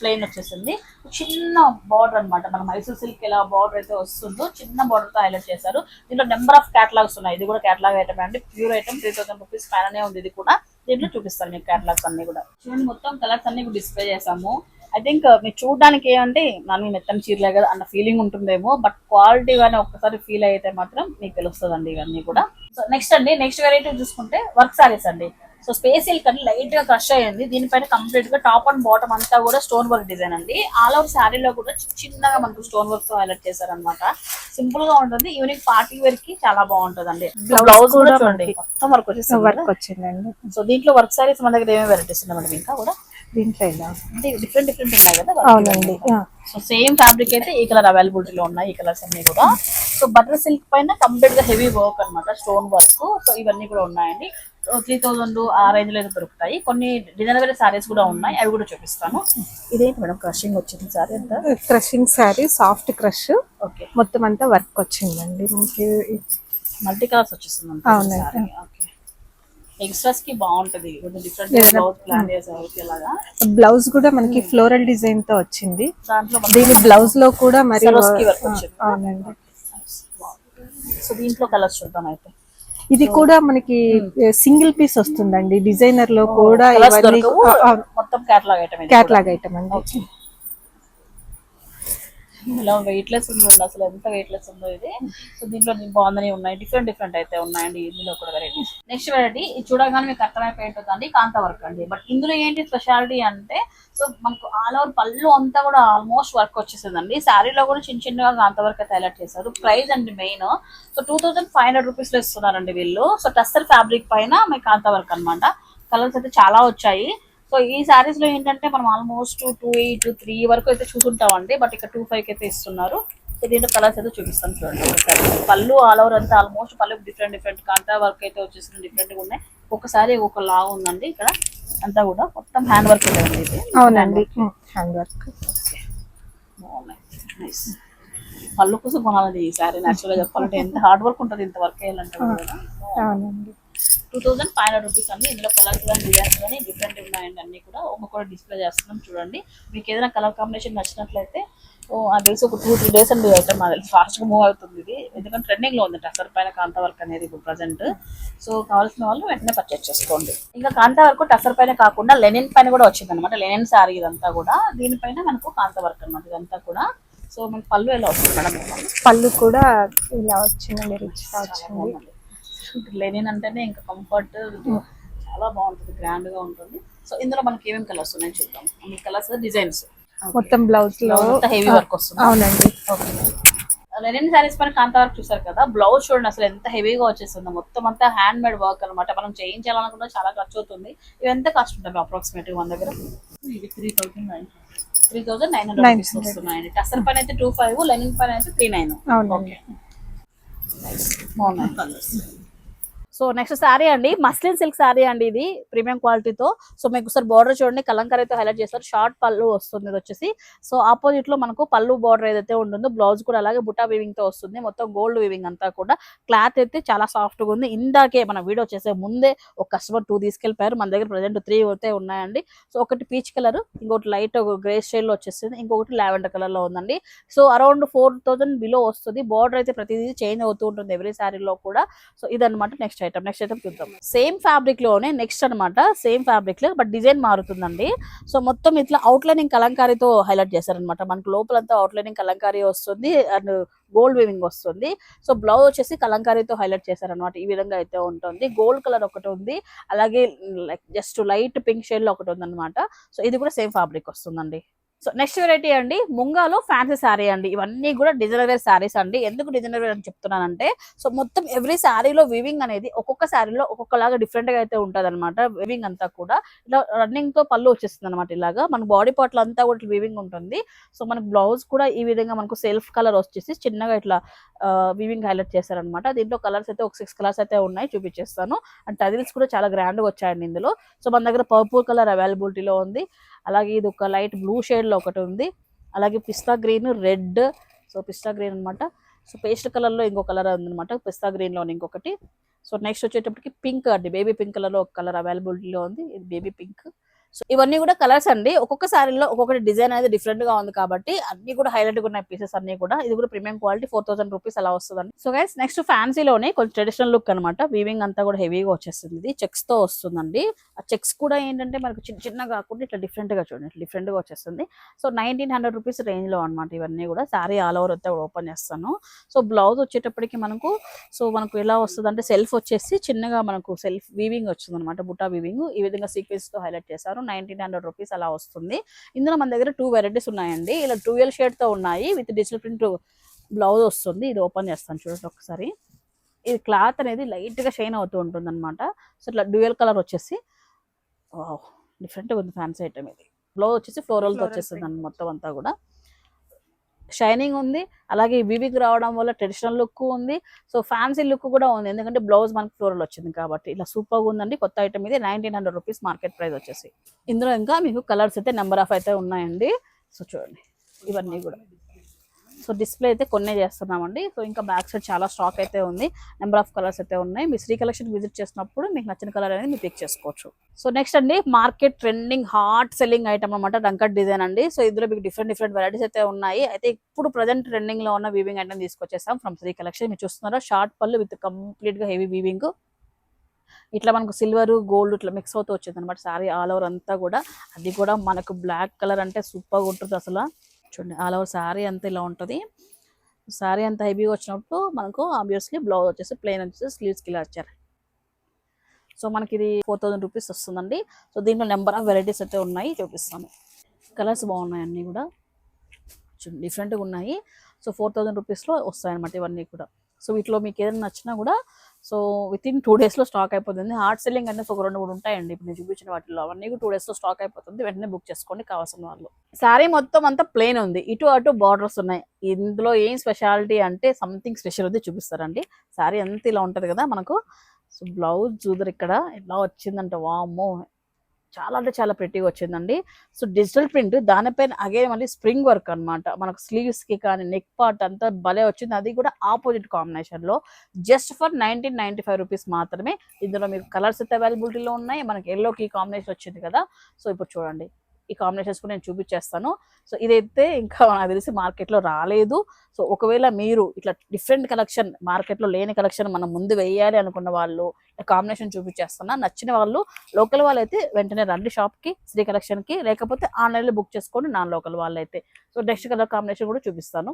ప్లెయిన్ వచ్చేసింది. చిన్న బార్డర్ అన్నమాట. మన మైసూర్ సిల్క్ ఎలా బార్డర్ అయితే వస్తుందో చిన్న బార్డర్తో హైలైట్ చేశారు. దీంట్లో నెంబర్ ఆఫ్ క్యాటలాగ్స్ ఉన్నాయి. ఇది కూడా క్యాటలాగ్ ఐటమ్ అండి. Pure item three thousand rupees పైననే ఉంది. ఇది కూడా దీంట్లో చూపిస్తాను మీకు క్యాటలాగ్స్ అన్ని కూడా. చూడండి మొత్తం కలర్స్ అన్ని డిస్ప్లే చేసాము ఐ థింక్ మీరు చూడడానికి ఏమంటే నన్ను మెత్తని చీరలే కదా అన్న ఫీలింగ్ ఉంటుందేమో బట్ క్వాలిటీ కానీ ఒక్కసారి ఫీల్ అయితే మాత్రం మీకు తెలుస్తుందండి ఇవన్నీ కూడా. సో నెక్స్ట్ అండి నెక్స్ట్ వెరైటీ చూసుకుంటే వర్క్ సారీస్ అండి. సో స్పేస్ సిల్క్ అని లైట్గా క్రష్ అయ్యింది. దీనిపైన కంప్లీట్గా టాప్ అండ్ బాటమ్ అంతా కూడా స్టోన్ వర్క్ డిజైన్ అండి. ఆల్ ఓవర్ శారీలో కూడా చిన్న చిన్నగా మనకు స్టోన్ వర్క్తో హైలైట్ చేశారనమాట సింపుల్గా ఉంటుంది. ఈవినింగ్ పార్టీ వేర్కి చాలా బాగుంటుంది అండి బ్లౌజ్ కూడా చూడండి. మొత్తం వర్క్ వచ్చేసి వర్క్ వచ్చిందండి. సో దీంట్లో వర్క్ సారీస్ మన దగ్గర ఏమేమి వెరైటీస్ ఉన్నాయి ఇంకా కూడా? దీంట్లో ఇలా అంటే డిఫరెంట్ డిఫరెంట్ ఉన్నాయి కదా అవునండి. సో సేమ్ ఫ్యాబ్రిక్ అయితే ఈ కలర్ అవైలబిలిటీలో ఉన్నాయి ఈ కలర్స్ అన్ని కూడా. సో బటర్ సిల్క్ పైన కంప్లీట్గా హెవీ వర్క్ అన్నమాట స్టోన్ వర్క్ సో ఇవన్నీ కూడా ఉన్నాయండి. త్రీ థౌజండ్ ఆ రేంజ్లో అయితే దొరుకుతాయి. కొన్ని డిజైన్ వేరే సారీస్ కూడా ఉన్నాయి. అవి కూడా చూపిస్తాను. ఇదేంటి మేడం క్రషింగ్ వచ్చింది సారీ ఎంత crushing sari soft crush okay మొత్తం అంతా వర్క్ వచ్చిందండి. మనకి మల్టీ కలర్స్ వచ్చేస్తుంది అవునండి. ఓకే ఎక్స్ట్రాస్కి బాగుంటది. కొంచెం డిఫరెంట్ బ్లౌజ్ ప్లాన్ చేసేవారికి అలాగా బ్లౌజ్ కూడా మనకి ఫ్లోరల్ డిజైన్తో వచ్చింది. దాంట్లో దీని బ్లౌజ్లో కూడా మరి. అవునండి. సో దీంట్లో కలర్స్ చూద్దాం అయితే. ఇది కూడా మనకి సింగిల్ పీస్ వస్తుందండి. డిజైనర్లో కూడా ఇవన్నీ మొత్తం కేటలాగ్ ఐటమ్ ఇది క్యాట్లాగ్ ఐటమ్ అండి. ఇలా వెయిట్ లెస్ ఉంది అసలు ఎంత వెయిట్ లెస్ ఉందో ఇది. సో దీంట్లో బాగుందని ఉన్నాయి. డిఫరెంట్ డిఫరెంట్ అయితే ఉన్నాయండి ఇందులో కూడా వెరైటీస్ నెక్స్ట్ వెరైటీ ఇది చూడగానే మీకు అర్థమైపోయి ఉంటుందండి కాంత వర్క్ అండి. బట్ ఇందులో ఏంటి స్పెషాలిటీ అంటే సో మనకు ఆల్ ఓవర్ పళ్ళు అంతా కూడా ఆల్మోస్ట్ వర్క్ వచ్చేసిందండి. శారీలో కూడా చిన్న చిన్నగా కాంత వర్క్ అయితే హైలైట్ చేశారు. ప్రైస్ అండి main so two thousand five hundred రూపీస్లో ఇస్తున్నారండి వీళ్ళు. సో టస్సర్ ఫ్యాబ్రిక్ పైన మీకు కాంత వర్క్ అనమాట కలర్స్ అయితే చాలా వచ్చాయి. సో ఈ సారీస్లో ఏంటంటే మనం ఆల్మోస్ట్ టూ ఎయిట్ త్రీ వరకు అయితే చూసుంటామండి. బట్ ఇక్కడ టూ ఫైవ్ అయితే ఇస్తున్నారు. సో దీంట్లో కలర్స్ అయితే చూపిస్తాను చూడండి. ఒకసారి పళ్ళు ఆల్ ఓవర్ అంతా ఆల్మోస్ట్ పళ్ళు డిఫరెంట్ డిఫరెంట్ కాంతా వర్క్ అయితే డిఫరెంట్గా ఉన్నాయి. ఒకసారి ఒక లా ఉందండి ఇక్కడ. అంతా కూడా మొత్తం హ్యాండ్ వర్క్ ఇది? అవునండి. హ్యాండ్ వర్క్ బాగున్నాయి. నైస్ పళ్ళు కోసం కొనాలి ఈ సారీ యాక్చువల్గా చెప్పాలంటే ఎంత హార్డ్ వర్క్ ఉంటుంది ఇంత వర్క్ వేయాలంటే కూడా. అవునండి. Two thousand five hundred rupees అండి. ఇందులో కలర్స్ కానీ డిజైన్స్ కానీ డిఫరెంట్ ఉన్నాయండి అన్ని కూడా. ఒక్కొక్కటి డిస్ప్లే చేస్తున్నాం చూడండి. మీకు ఏదైనా కలర్ కాంబినేషన్ నచ్చినట్లయితే అది తెలిసి ఒక టూ త్రీ డేస్ అండి ఐటమ్ అది ఫాస్ట్గా మూవ్ అవుతుంది ఇది. ఎందుకంటే ట్రెండింగ్లో ఉంది టసర్ పైన కాంతా వర్క్ అనేది ఇప్పుడు ప్రజెంట్ సో కావాల్సిన వాళ్ళు వెంటనే పర్చేస్ చేసుకోండి. ఇంకా కాంతా వర్క్ టసర్ పైన కాకుండా లెనిన్ పైన కూడా వచ్చింది అనమాట లెనిన్ సారీ ఇదంతా కూడా. దీనిపైన మనకు కాంతా వర్క్ అనమాట ఇదంతా కూడా. సో మనకి పళ్ళు ఎలా వస్తుంది మేడం? పళ్ళు కూడా ఇలా వచ్చిందండి రిచ్గా లెనిన్ అంటేనే ఇంకా కంఫర్ట్ చాలా బాగుంటుంది గ్రాండ్గా ఉంటుంది. సో ఇందులో మనకి ఏమేమి కలర్స్ ఉన్నాయో చూద్దాం. అన్ని కలర్స్ డిజైన్స్ మొత్తం బ్లౌజ్లో హెవీ వర్క్ వస్తుంది. అవునండి. ఓకే లెనిన్ శారీస్ పైన కాంతా వర్క్ చూసారు కదా బ్లౌజ్ చూడండి అసలు ఎంత హెవీగా వచ్చేస్తుందో. మొత్తం అంతా హ్యాండ్ మేడ్ వర్క్ అనమాట మనం చేయించాలనుకున్నా చాలా ఖర్చు అవుతుంది. ఇవి ఎంత కాస్ట్ ఉంటుంది అప్రాక్సిమేట్ మన దగ్గర? ఇది three thousand nine three thousand nine hundred rupees వస్తున్నాయండి. టసర్ పైన అయితే టూ ఫైవ్ లెనిన్ పైన అయితే త్రీ నైన్ అవునండి. బాగున్నాయి కలర్స్ సో నెక్స్ట్ శారీ అండి మస్లిన్ సిల్క్ శారీ అండి ఇది ప్రీమియం క్వాలిటీతో సో మీకు ఒకసారి బార్డర్ చూడండి కలంకారీతో హైలైట్ చేస్తారు. షార్ట్ పళ్ళు వస్తుంది వచ్చేసి. సో ఆపోజిట్లో మనకు పళ్ళు బార్డర్ ఏదైతే ఉంటుందో బ్లౌజ్ కూడా అలాగే బుటా వీవింగ్తో వస్తుంది. మొత్తం గోల్డ్ వీవింగ్ అంతా కూడా. క్లాత్ అయితే చాలా సాఫ్ట్గా ఉంది. ఇందాకే మన వీడియో చేసే ముందే ఒక కస్టమర్ టూ తీసుకెళ్ళిపోయారు. మన దగ్గర ప్రజెంట్ త్రీ అయితే ఉన్నాయండి. సో ఒకటి పీచ్ కలర్ ఇంకోటి లైట్ గ్రే స్టైల్లో వచ్చేస్తుంది ఇంకొకటి లావెండర్ కలర్లో ఉందండి. So around four thousand below వస్తుంది. బార్డర్ అయితే ప్రతిదీ చేంజ్ అవుతూ ఉంటుంది ఎవరీ శారీలో కూడా. సో ఇదనమాట నెక్స్ట్ ఐటమ్ నెక్స్ట్ ఐటమ్ చూద్దాం. సేమ్ ఫ్యాబ్రిక్లోనే నెక్స్ట్ అన్నమాట. సేమ్ ఫ్యాబ్రిక్లో బట్ డిజైన్ మారుతుందండి. సో మొత్తం ఇట్లా అవుట్లైనింగ్ కలంకారీతో హైలైట్ చేశారనమాట మనకు లోపలంతా అవుట్లైనింగ్ కలంకారీ వస్తుంది. అండ్ గోల్డ్ వివింగ్ వస్తుంది. సో బ్లౌజ్ వచ్చేసి కలంకారీతో హైలైట్ చేశారనమాట ఈ విధంగా అయితే ఉంటుంది. గోల్డ్ కలర్ ఒకటి ఉంది. అలాగే లైక్ జస్ట్ లైట్ పింక్ షేడ్లో ఒకటి ఉంది అనమాట సో ఇది కూడా సేమ్ ఫ్యాబ్రిక్ వస్తుందండి. సో నెక్స్ట్ వెరైటీ అండి ముంగాలో ఫ్యాన్సీ శారీ అండి. ఇవన్నీ కూడా డిజైనర్ వేర్ శారీస్ అండి. ఎందుకు డిజైనర్ వేర్ అని చెప్తున్నానంటే సో మొత్తం ఎవ్రీ శారీలో వివింగ్ అనేది ఒక్కొక్క శారీలో ఒక్కొక్కలాగా డిఫరెంట్గా అయితే ఉంటుంది అనమాట వివింగ్ అంతా కూడా. ఇలా రన్నింగ్తో పళ్ళు వచ్చేస్తుంది అనమాట ఇలాగా. మన బాడీ పార్ట్ అంతా కూడా వివింగ్ ఉంటుంది. సో మనకు బ్లౌజ్ కూడా ఈ విధంగా మనకు సెల్ఫ్ కలర్ వచ్చేసి చిన్నగా ఇట్లా వివింగ్ హైలైట్ చేశారనమాట దీంట్లో కలర్స్ అయితే ఒక సిక్స్ కలర్స్ అయితే ఉన్నాయి చూపించేస్తాను. అండ్ టజిల్స్ కూడా చాలా గ్రాండ్గా వచ్చాయండి ఇందులో. సో మన దగ్గర పర్పుల్ కలర్ అవైలబిలిటీలో ఉంది. అలాగే ఇది ఒక లైట్ బ్లూ షేడ్లో ఒకటి ఉంది. అలాగే pista green red so pista green అన్నమాట. సో పేస్ట్ కలర్లో ఇంకో కలర్ ఉందన్నమాట పిస్తా గ్రీన్లో ఇంకొకటి. సో నెక్స్ట్ వచ్చేటప్పటికి పింక్ అండి బేబీ పింక్ కలర్లో ఒక కలర్ అవైలబిలిటీలో ఉంది. ఇది బేబీ పింక్. సో ఇవన్నీ కూడా కలర్స్ అండి. ఒక్కొక్క శారీలో ఒక్కొక్కటి డిజైన్ అనేది డిఫరెంట్గా ఉంది కాబట్టి అన్ని కూడా హైలైట్గా ఉన్నాయి పీసెస్ అన్ని కూడా. ఇది కూడా premium quality four thousand rupees అలా వస్తుందండి. సో గైస్ నెక్స్ట్ ఫ్యాన్సీలోనే కొంచెం ట్రెడిషనల్ లుక్ అనమాట వీవింగ్ అంతా కూడా హెవీగా వచ్చేస్తుంది. ఇది చెక్స్తో వస్తుందండి. ఆ చెక్స్ కూడా ఏంటంటే మనకు చిన్న చిన్న కాకుండా ఇట్లా డిఫరెంట్గా చూడండి. డిఫరెంట్గా వచ్చేస్తుంది. సో నైన్టీన్ హండ్రెడ్ రూపీస్ రేంజ్లో అనమాట ఇవన్నీ కూడా. శారీ ఆల్ ఓవర్ అయితే ఓపెన్ చేస్తాను. సో బ్లౌజ్ వచ్చేటప్పటికి మనకు సో మనకు ఎలా వస్తుంది అంటే సెల్ఫ్ వచ్చేసి చిన్నగా మనకు సెల్ఫ్ వీవింగ్ వచ్చింది అనమాట బుటా వీవింగ్ ఈ విధంగా సీక్వెన్స్తో హైలైట్ చేశారు. నైన్టీన్ హండ్రెడ్ రూపీస్ అలా వస్తుంది. ఇందులో మన దగ్గర టూ వెరైటీస్ ఉన్నాయండి. ఇలా ట్వెల్వ్ షేడ్తో ఉన్నాయి. విత్ డిజిటల్ ప్రింట్ బ్లౌజ్ వస్తుంది. ఇది ఓపెన్ చేస్తాను చూడండి ఒకసారి. ఇది క్లాత్ అనేది లైట్గా షైన్ అవుతూ ఉంటుంది అనమాట సో ఇట్లా డ్యూయల్ కలర్ వచ్చేసి డిఫరెంట్ ఉంది ఫ్యాన్సీ ఐటమ్ ఇది. బ్లౌజ్ వచ్చేసి ఫ్లోరల్తో Floral వచ్చేస్తుంది మొత్తం అంతా కూడా. షైనింగ్ ఉంది. అలాగే వివికి రావడం వల్ల ట్రెడిషనల్ లుక్ ఉంది. సో ఫ్యాన్సీ లుక్ కూడా ఉంది. ఎందుకంటే బ్లౌజ్ మనకి ఫ్లోరల్ వచ్చింది కాబట్టి. ఇలా సూపర్గా ఉందండి. కొత్త ఐటమ్ ఇది nineteen hundred rupees market price వచ్చేసి. ఇందులో ఇంకా మీకు కలర్స్ అయితే నెంబర్ ఆఫ్ అయితే ఉన్నాయండి. సో చూడండి. ఇవన్నీ కూడా. సో డిస్ప్లే అయితే కొన్నే చేస్తున్నామండి. సో ఇంకా బ్యాక్ సైడ్ చాలా స్టాక్ అయితే ఉంది. నెంబర్ ఆఫ్ కలర్స్ అయితే ఉన్నాయి. మీ శ్రీ కలెక్షన్ విజిట్ చేసినప్పుడు మీకు నచ్చిన కలర్ అనేది మీరు పిక్ చేసుకోవచ్చు. సో నెక్స్ట్ అండి market trending hot selling item అనమాట డంకట్ డిజైన్ అండి. సో ఇందులో మీకు డిఫరెంట్ డిఫరెంట్ వెరైటీస్ అయితే ఉన్నాయి. అయితే ఇప్పుడు ప్రజెంట్ ట్రెండింగ్లో ఉన్న వీవింగ్ ఐటమ్ తీసుకొచ్చేసాం ఫ్రమ్ శ్రీ కలెక్షన్ మీరు చూస్తున్నారా షార్ట్ పళ్ళు విత్ కంప్లీట్గా హెవీ వీవింగ్ ఇట్లా మనకు సిల్వర్ గోల్డ్ ఇట్లా మిక్స్ అవుతూ వచ్చింది అనమాట సారీ ఆల్ ఓవర్ అంతా కూడా. అది కూడా మనకు బ్లాక్ కలర్ అంటే సూపర్గా ఉంటుంది అసలు. చూడండి. ఆల్ ఓవర్ శారీ అంతా ఇలా ఉంటుంది. సారీ అంతా హెవీగా వచ్చినప్పుడు మనకు ఆబ్వియస్లీ బ్లౌజ్ వచ్చేసి ప్లెయిన్ వచ్చేసి స్లీవ్స్కి ఇలా వచ్చారు. సో మనకి ఇది ఫోర్ థౌజండ్ రూపీస్ వస్తుందండి. సో దీంట్లో నెంబర్ ఆఫ్ వెరైటీస్ అయితే ఉన్నాయి చూపిస్తాను. కలర్స్ బాగున్నాయి అన్నీ కూడా. చూడండి డిఫరెంట్గా ఉన్నాయి. సో ఫోర్ థౌజండ్ రూపీస్లో వస్తాయి అనమాట ఇవన్నీ కూడా. సో వీటిలో మీకు ఏదైనా నచ్చినా కూడా సో విత్ ఇన్ టూ డేస్లో స్టాక్ అయిపోతుంది. హార్డ్ సెల్లింగ్ అంటే ఒక రెండు మూడు ఉంటాయండి. ఇప్పుడు నేను చూపించిన వాటిలో అవన్నీ కూడా టూ డేస్లో స్టాక్ అయిపోతుంది. వెంటనే బుక్ చేసుకోండి కావాల్సిన వాళ్ళు. శారీ మొత్తం అంతా ప్లెయిన్ ఉంది. ఇటు అటు బార్డర్స్ ఉన్నాయి. ఇందులో ఏం స్పెషాలిటీ అంటే సంథింగ్ స్పెషల్ ఉంది చూపిస్తారండి. శారీ అంతా ఇలా ఉంటుంది కదా మనకు. సో బ్లౌజ్ చూద్దరు ఇక్కడ. ఎలా వచ్చిందంటే వామ్మో. చాలా అంటే చాలా ప్రెట్టిగా వచ్చిందండి. సో డిజిటల్ ప్రింట్ దానిపైన అగైన్ మళ్ళీ స్ప్రింగ్ వర్క్ అన్నమాట. మనకు స్లీవ్స్కి కానీ నెక్ పార్ట్ అంతా భలే వచ్చింది. అది కూడా ఆపోజిట్ కాంబినేషన్లో just for nineteen ninety five rupees మాత్రమే. ఇందులో మీకు కలర్స్ అయితే అవైలబిలిటీలో ఉన్నాయి. మనకి ఎల్లోకి కాంబినేషన్ వచ్చింది కదా. సో ఇప్పుడు చూడండి. ఈ కాంబినేషన్స్ కూడా నేను చూపించేస్తాను. సో ఇదైతే ఇంకా నాకు తెలిసి మార్కెట్లో రాలేదు. సో ఒకవేళ మీరు ఇట్లా డిఫరెంట్ కలెక్షన్ మార్కెట్లో లేని కలెక్షన్ మనం ముందు వేయాలి అనుకున్న వాళ్ళు కాంబినేషన్ చూపించేస్తున్నా నచ్చిన వాళ్ళు లోకల్ వాళ్ళు అయితే వెంటనే రండి షాప్కి శ్రీ కలెక్షన్కి లేకపోతే ఆన్లైన్లో బుక్ చేసుకోండి నాన్ లోకల్ వాళ్ళు అయితే సో నెక్స్ట్ కలర్ కాంబినేషన్ కూడా చూపిస్తాను.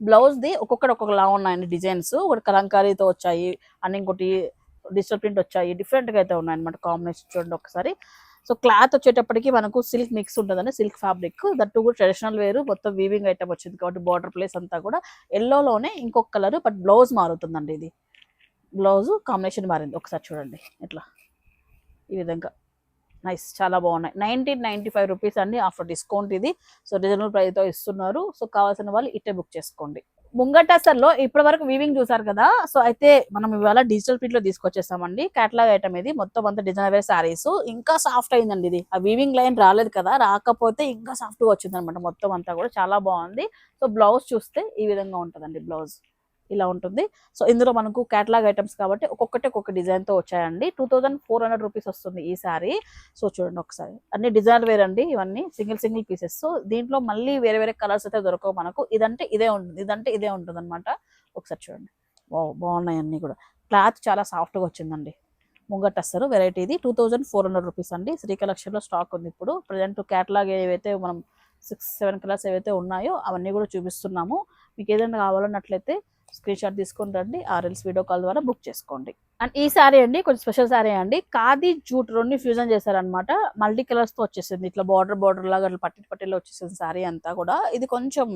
బ్లౌజ్ది ఒక్కొక్కటి ఒక్కొక్కలా ఉన్నాయండి డిజైన్స్. ఒకటి కలంకారీతో వచ్చాయి అండ్ ఇంకోటి డిజిటల్ ప్రింట్ వచ్చాయి డిఫరెంట్గా అయితే ఉన్నాయి అనమాట కాంబినేషన్ చూడండి ఒకసారి. సో క్లాత్ వచ్చేటప్పటికి మనకు సిల్క్ మిక్స్ ఉంటుందండి సిల్క్ ఫ్యాబ్రిక్. దట్టు కూడా ట్రెడిషనల్ వేరు మొత్తం వీవింగ్ ఐటమ్ వచ్చింది కాబట్టి బార్డర్ ప్లేస్ అంతా కూడా ఎల్లోలోనే ఇంకొక కలర్ బట్ బ్లౌజ్ మారుతుందండి ఇది. బ్లౌజ్ కాంబినేషన్ మారింది. ఒకసారి చూడండి ఇట్లా ఈ విధంగా. నైస్ చాలా బాగున్నాయి. నైన్టీన్ నైన్టీ ఫైవ్ రూపీస్ అండి. ఆఫ్టర్ డిస్కౌంట్ ఇది. సో రీజనబుల్ ప్రైస్తో ఇస్తున్నారు. సో కావాల్సిన వాళ్ళు ఇట్టే బుక్ చేసుకోండి. ముంగట అసల్లో ఇప్పటి వరకు వీవింగ్ చూసారు కదా? సో అయితే మనం ఇవాళ డిజిటల్ ప్రింట్లో తీసుకొచ్చేసామండి. కేటలాగ్ ఐటమ్ ఇది. మొత్తం అంతా డిజైనర్ వేర్ సారీస్ ఇంకా సాఫ్ట్ అయిందండి ఇది. ఆ వీవింగ్ లైన్ రాలేదు కదా? రాకపోతే ఇంకా సాఫ్ట్గా వచ్చింది అనమాట మొత్తం అంతా కూడా చాలా బాగుంది. సో బ్లౌజ్ చూస్తే ఈ విధంగా ఉంటుందండి బ్లౌజ్ ఇలా ఉంటుంది. సో ఇందులో మనకు క్యాటలాగ్ ఐటమ్స్ కాబట్టి ఒక్కొక్కటి ఒక్కొక్క డిజైన్తో వచ్చాయండి. Two thousand four hundred rupees వస్తుంది ఈ సారీ సో చూడండి ఒకసారి. అన్ని డిజైన్ వేర్ అండి ఇవన్నీ సింగిల్ సింగిల్ పీసెస్ సో దీంట్లో మళ్ళీ వేరే వేరే కలర్స్ అయితే దొరకవు మనకు. ఇదంటే ఇదే ఉంటుంది. ఇదంటే ఇదే ఉంటుంది అనమాట ఒకసారి చూడండి. బాగున్నాయి అన్నీ కూడా. క్లాత్ చాలా సాఫ్ట్గా వచ్చిందండి. ముంగట్ వస్తారు వెరైటీ ఇది two thousand four hundred rupees అండి. శ్రీ కలెక్షన్లో స్టాక్ ఉంది ఇప్పుడు. ప్రజెంట్ క్యాటలాగ్ ఏవైతే మనం సిక్స్ సెవెన్ కలర్స్ ఏవైతే ఉన్నాయో అవన్నీ కూడా చూపిస్తున్నాము. మీకు ఏదైనా కావాలన్నట్లయితే స్క్రీన్ షాట్ తీసుకొని రండి ఆర్ఎల్స్ వీడియో కాల్ ద్వారా బుక్ చేసుకోండి. అండ్ ఈ సారీ అండి కొంచెం స్పెషల్ సారీ అండి. కాది జూట్ రెండు ఫ్యూజన్ చేశారనమాట మల్టీ కలర్స్తో వచ్చేసింది. ఇట్లా బార్డర్ బార్డర్ లాగా అట్లా పట్టి పట్టిలో వచ్చేసింది సారీ అంతా కూడా. ఇది కొంచెం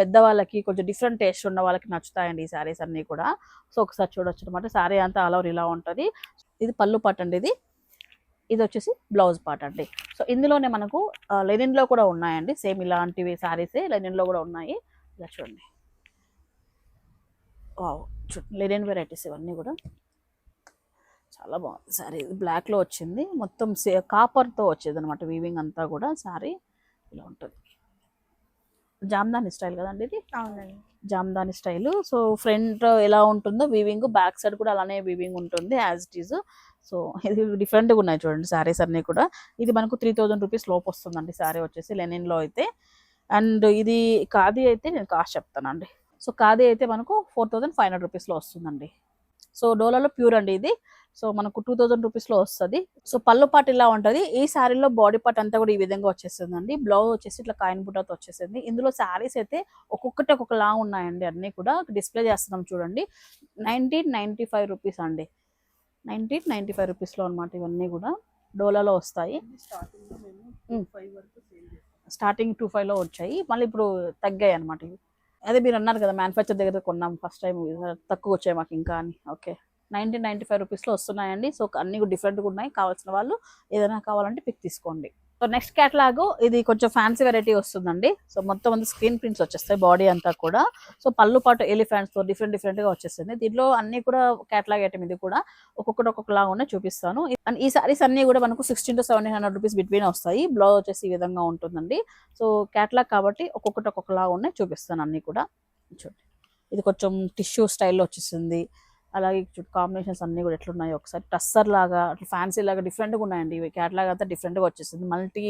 పెద్దవాళ్ళకి కొంచెం డిఫరెంట్ టేస్ట్ ఉన్న వాళ్ళకి నచ్చుతాయండి ఈ సారీస్ అన్ని కూడా. సో ఒకసారి చూడొచ్చు అనమాట సారీ అంతా ఆల్ ఓవర్ ఇలా ఉంటుంది. ఇది పళ్ళు పాట అండి ఇది. ఇది వచ్చేసి బ్లౌజ్ పార్ట్ అండి. సో ఇందులోనే మనకు లెనిన్లో కూడా ఉన్నాయండి. సేమ్ ఇలాంటివి సారీసే లెనిన్లో కూడా ఉన్నాయి. ఇలా చూడండి. వావ్ లెనిన్ వెరైటీస్ ఇవన్నీ కూడా. చాలా బాగుంది సారీ ఇది బ్లాక్లో వచ్చింది. మొత్తం సే- కాపర్తో వచ్చేది అనమాట వీవింగ్ అంతా కూడా సారీ. ఇలా ఉంటుంది. జామ్దాని స్టైల్ కదండి ఇది? అవునండి. జామ్దాని స్టైల్. సో ఫ్రంట్ ఎలా ఉంటుందో వీవింగ్ బ్యాక్ సైడ్ కూడా అలానే వీవింగ్ ఉంటుంది యాజ్ ఇట్ ఈజ్ సో ఇది డిఫరెంట్గా ఉన్నాయి చూడండి శారీస్ అన్నీ కూడా. ఇది మనకు త్రీ థౌజండ్ రూపీస్ లోపు వస్తుందండి శారీ వచ్చేసి లెనిన్లో అయితే. అండ్ ఇది ఖాదీ అయితే నేను కాస్ట్ చెప్తానండి. సో ఖాదీ అయితే మనకు ఫోర్ థౌజండ్ ఫైవ్ హండ్రెడ్ రూపీస్లో వస్తుందండి. సో డోలాలో ప్యూర్ అండి ఇది. సో మనకు టూ థౌజండ్ రూపీస్లో వస్తుంది. సో పళ్ళు పాటు ఇలా ఉంటుంది. ఈ శారీలో బాడీ పార్ట్ అంతా కూడా ఈ విధంగా వచ్చేస్తుందండి. బ్లౌజ్ వచ్చేసి ఇట్లా కాయిన్ బుట్టతో వచ్చేసింది. ఇందులో శారీస్ అయితే ఒక్కొక్కటి ఒక్కొక్కలా ఉన్నాయండి. అన్నీ కూడా డిస్ప్లే చేస్తున్నాం చూడండి. నైన్టీన్ నైంటీ ఫైవ్ రూపీస్ అండి. నైన్టీన్ నైంటీ ఫైవ్ రూపీస్లో అనమాట ఇవన్నీ కూడా డోలాలో వస్తాయి. స్టార్టింగ్ టూ ఫైవ్లో వచ్చాయి. మళ్ళీ ఇప్పుడు తగ్గాయి అనమాట ఇవి. అదే మీరు అన్నారు కదా మ్యానుఫ్యాక్చర్ దగ్గర కొన్నాం ఫస్ట్ టైం తక్కువ వచ్చాయి మాకు ఇంకా అని. ఓకే నైన్టీన్ నైన్టీ ఫైవ్ రూపీస్లో వస్తున్నాయండి. సో అన్ని డిఫరెంట్గా ఉన్నాయి. కావాల్సిన వాళ్ళు ఏదైనా కావాలంటే పిక్ తీసుకోండి. సో నెక్స్ట్ క్యాటలాగ్ ఇది కొంచెం ఫ్యాన్సీ వెరైటీ వస్తుందండి. సో మొత్తం అంతా స్క్రీన్ ప్రింట్స్ వచ్చేస్తాయి బాడీ అంతా కూడా. సో పళ్ళు పాటు ఎలిఫెంట్స్తో డిఫరెంట్ డిఫరెంట్గా వచ్చేస్తుంది. వచ్చేసింది దీంట్లో అన్ని కూడా క్యాటలాగ్ ఐటమ్ ఇది కూడా ఒక్కొక్కటి ఒక్కొక్కలాగా ఉన్నాయి చూపిస్తాను. అండ్ ఈ సారీస్ అన్ని కూడా మనకు sixteen to seventeen hundred rupees between వస్తాయి. బ్లౌజ్ వచ్చేసి ఈ విధంగా ఉంటుందండి. సో క్యాటలాగ్ కాబట్టి ఒక్కొక్కటి ఒక్కొక్కలాగా ఉన్నాయి చూపిస్తాను అన్ని కూడా. చూడండి. ఇది కొంచెం టిష్యూ స్టైల్లో వచ్చేసింది. అలాగే చూడు కాంబినేషన్స్ అన్ని కూడా ఎట్లున్నాయో ఒకసారి టస్సర్ లాగా అట్లా ఫ్యాన్సీ లాగా డిఫరెంట్గా ఉన్నాయండి. ఇవి క్యాటలాగ్ అంతా డిఫరెంట్గా వచ్చేసింది. మల్టీ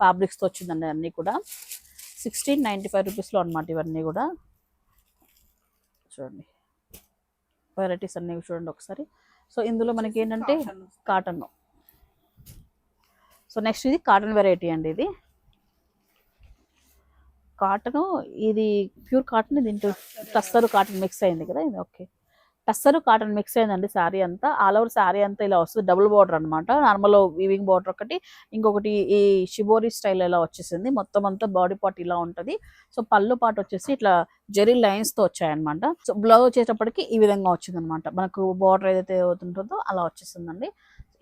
ఫ్యాబ్రిక్స్తో వచ్చిందండి అన్నీ కూడా. సిక్స్టీన్ నైంటీ ఫైవ్ రూపీస్లో అనమాట ఇవన్నీ కూడా. చూడండి. వెరైటీస్ అన్నీ చూడండి ఒకసారి. సో ఇందులో మనకి ఏంటంటే కాటన్ సో నెక్స్ట్ ఇది కాటన్ వెరైటీ అండి ఇది. కాటన్ ఇది ప్యూర్ కాటన్ దీంట్లో టస్సరు కాటన్ మిక్స్ అయింది కదా? ఇది ఓకే టస్సరు కాటన్ మిక్స్ అయిందండి శారీ అంతా. ఆల్ ఓవర్ శారీ అంతా ఇలా వస్తుంది. డబుల్ బార్డర్ అనమాట నార్మల్ వీవింగ్ బార్డర్ ఒకటి ఇంకొకటి ఈ షిబోరి స్టైల్ ఇలా వచ్చేసింది. మొత్తం అంతా బాడీ పార్ట్ ఇలా ఉంటుంది. సో పళ్ళు పాటు వచ్చేసి ఇట్లా జెరీ లైన్స్తో వచ్చాయన్నమాట. సో బ్లౌజ్ వచ్చేటప్పటికి ఈ విధంగా వచ్చింది అనమాట మనకు బార్డర్ ఏదైతే ఉంటుందో అలా వచ్చేసిందండి.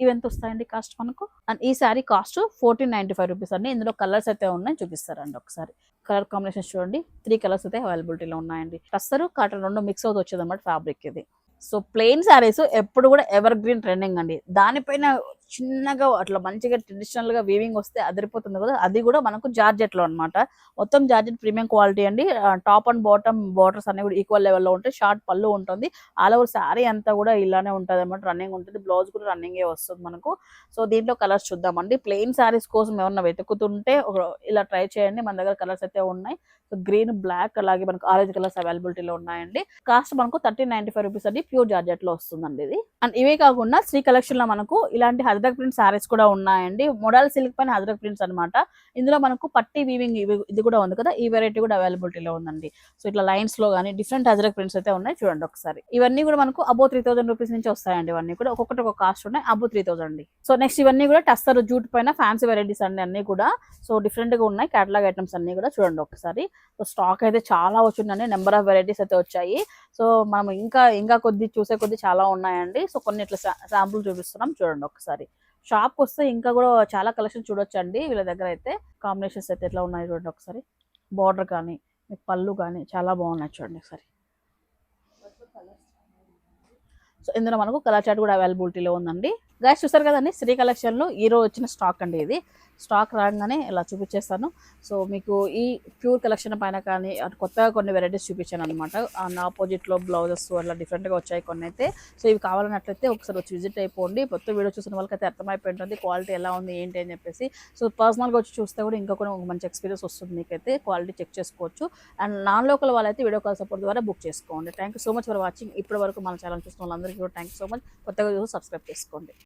ఇవి ఎంత వస్తాయండి కాస్ట్ మనకు? అండ్ ఈ sari cost fourteen ninety five rupees అండి. ఇందులో కలర్స్ అయితే ఉన్నాయి చూపిస్తారండి ఒకసారి. కలర్ కాంబినేషన్స్ చూడండి. త్రీ కలర్స్ అయితే అవైలబిలిటీలో ఉన్నాయండి. టస్సరు కాటన్ రెండు మిక్స్ అవుతూ వచ్చేది అన్నమాట ఫ్యాబ్రిక్ ఇది. సో ప్లెయిన్ శారీస్ ఎప్పుడు కూడా ఎవర్ గ్రీన్ ట్రెండింగ్ అండి. దానిపైన చిన్నగా అట్లా మంచిగా ట్రెడిషనల్గా వీవింగ్ వస్తే అదిరిపోతుంది కదా అది కూడా మనకు జార్జెట్లో అన్నమాట. మొత్తం జార్జెట్ ప్రీమియం క్వాలిటీ అండి. టాప్ అండ్ బాటమ్ బార్డర్స్ అన్ని కూడా ఈక్వల్ లెవెల్లో ఉంటాయి. షార్ట్ పళ్ళు ఉంటుంది. ఆల్ ఓవర్ శారీ అంతా కూడా ఇలానే ఉంటుంది అనమాట రన్నింగ్ ఉంటుంది. బ్లౌజ్ కూడా రన్నింగ్ వస్తుంది మనకు. సో దీంట్లో కలర్స్ చూద్దామండి. ప్లెయిన్ శారీస్ కోసం ఏమన్నా వెతుకుతుంటే ఇలా ట్రై చేయండి. మన దగ్గర కలర్స్ అయితే ఉన్నాయి. సో గ్రీన్ బ్లాక్ అలాగే మనకు ఆరెంజ్ కలర్స్ అవైలబిలిటీలో ఉన్నాయండి. కాస్ట్ మనకు థర్టీన్ నైన్టీ ఫైవ్ రూపీస్ అండి. ప్యూర్ జార్జెట్లో వస్తుందండి ఇది. అండ్ ఇవే కాకుండా శ్రీ కలెక్షన్లో మనకు ఇలాంటి హజరక్ ప్రింట్ సారీస్ కూడా ఉన్నాయండి. మోడల్ సిల్క్ పైన హజరక్ ప్రింట్స్ అన్నమాట. ఇందులో మనకు పట్టి వీవింగ్ ఇది కూడా ఉంది కదా ఈ వెరైటీ కూడా అవైలబిలిటీలో ఉందండి. సో ఇట్లా లైన్స్లో కానీ డిఫరెంట్ హజరక్ ప్రింట్స్ అయితే ఉన్నాయి. చూడండి ఒకసారి. ఇవన్నీ కూడా మనకు అబో త్రీ థౌసండ్ రూపీస్ నుంచి వస్తాయండి ఇవన్నీ కూడా. ఒక్కొక్కటి ఒక కాస్ట్ ఉన్నాయి above three thousand so next ఇవన్నీ కూడా టస్టర్ జూట్ పైన ఫ్యాన్సీ వెరైటీస్ అండి అన్ని కూడా. సో డిఫరెంట్గా ఉన్నాయి కేటలాగ్ ఐటమ్స్ అన్ని కూడా. చూడండి ఒకసారి. సో స్టాక్ అయితే చాలా వచ్చిందండి నెంబర్ ఆఫ్ వెరైటీస్ అయితే వచ్చాయి. సో మనం ఇంకా ఇంకా కొద్ది చూసే కొద్ది చాలా ఉన్నాయండి. సో కొన్ని ఇట్లా శాంపుల్ చూపిస్తున్నాం. చూడండి ఒకసారి. షాప్కి వస్తే ఇంకా కూడా చాలా కలెక్షన్ చూడొచ్చండి వీళ్ళ దగ్గర అయితే. కాంబినేషన్స్ అయితే ఎట్లా ఉన్నాయి చూడండి ఒకసారి. బార్డర్ కానీ మీకు పళ్ళు కానీ చాలా బాగున్నాయి చూడండి ఒకసారి. సో ఇందులో మనకు కలర్ చాట్ కూడా అవైలబిలిటీలో ఉందండి. గాయస్ చూసారు కదండి శ్రీ కలెక్షన్లో ఈరోజు వచ్చిన స్టాక్ అండి ఇది. స్టాక్ రాగానే ఇలా చూపించేస్తాను. సో మీకు ఈ ప్యూర్ కలెక్షన్ పైన కానీ అటు కొత్తగా కొన్ని వెరైటీస్ చూపించాను అనమాట అండ్ ఆపోజిట్లో బ్లౌజెస్ అట్లా డిఫరెంట్గా వచ్చాయి కొన్ని అయితే సో ఇవి కావాలన్నట్లయితే ఒకసారి వచ్చి విజిట్ అయిపోండి. మొత్తం వీడియో చూసిన వాళ్ళకైతే అర్థమైపోయి ఉంటుంది క్వాలిటీ ఎలా ఉంది ఏంటి అని చెప్పేసి. సో పర్సనల్గా వచ్చి చూస్తే కూడా ఇంకా కొన్ని ఒక మంచి ఎక్స్పీరియన్స్ వస్తుంది మీకైతే. క్వాలిటీ చెక్ చేసుకోవచ్చు. అండ్ నాన్ లోకల్ వాళ్ళైతే వీడియో కాల్ సపోర్ట్ ద్వారా బుక్ చేసుకోండి. Thank you so much for watching ఇప్పటి వరకు మన ఛానల్ చూసిన వాళ్ళందరికీ కూడా థ్యాంక్ సో మచ్ కొత్తగా చూసి సబ్స్క్రైబ్ చేసుకోండి.